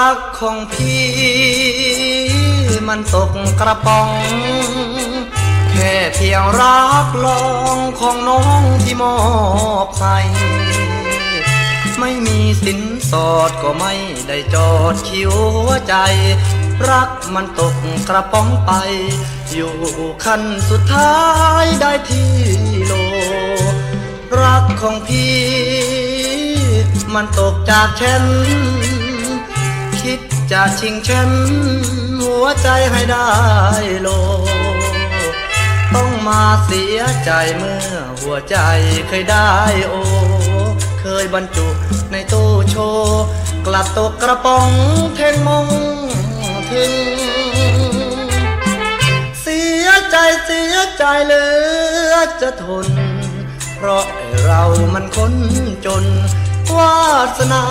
รักของพี่มันตกกระป๋อง แค่เพียงรักลองของน้องที่มอบให้ไม่มีสินสอดก็ไม่ได้จอดคิวหัวใจ รักมันตกกระป๋องไป อยู่ขั้นสุดท้ายได้ที่โล รักของพี่ มันตกจากฉัน จะชิงฉันหัวใจให้ได้โล ต้องมาเสียใจเมื่อหัวใจเคยได้โอ เคยบรรจุในตู้โชว์กลับตกกระป๋องเทงมงถึงเสียใจเสียใจเหลือจะทน เพราะไอ้เรามันคนจนวาสนา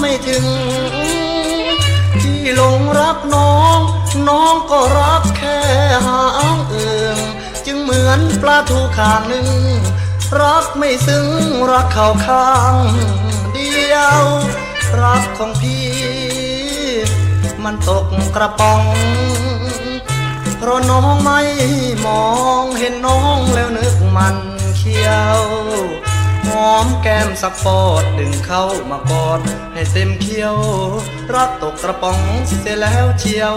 ไม่ถึง รักน้อง น้องก็รักแค่หางเอืองจึงเหมือนปลาทูข้างหนึ่ง รักไม่ซึ้งรักเขาข้างเดียว รักของพี่ มันตกกระป๋องเพราะน้องไม่มองเห็นน้องแล้วนึกมันเคี้ยว หอมแก้มสักปอดดึงเข้ามากอด ให้เต็มเคี้ยวรักตกกระป๋องเสียแล้วเชียว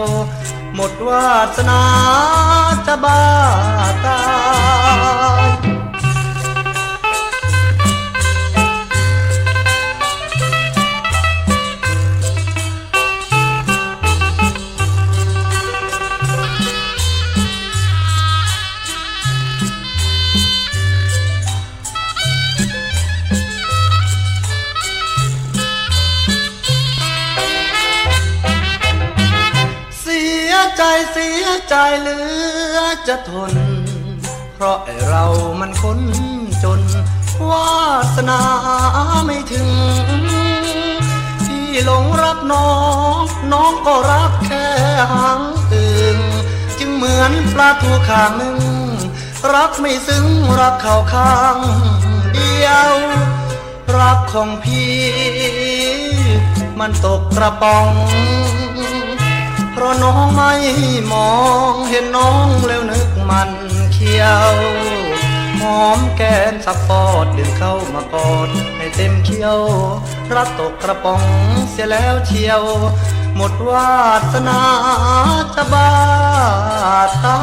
หมดวาสนาจะบ้าตาย ใจเสียใจเหลือจะทน เพราะไอเรามันคนจน วาสนาไม่ถึงพี่หลงรักน้อง น้องก็รักแค่หางอื่นจึงเหมือนปลาทูข้างหนึ่ง รักไม่ซึ้งรักเข่าข้างเดียว รักของพี่ มันตกกระป๋อง น้องไม่มองเห็นน้องแล้วนึกมันเขียวหอมแก้มสักปอดดึงเข้ามากอดให้เต็มเขียวรักตกกระป๋องเสียแล้วเชียว หมดวาสนาจะบ้าตา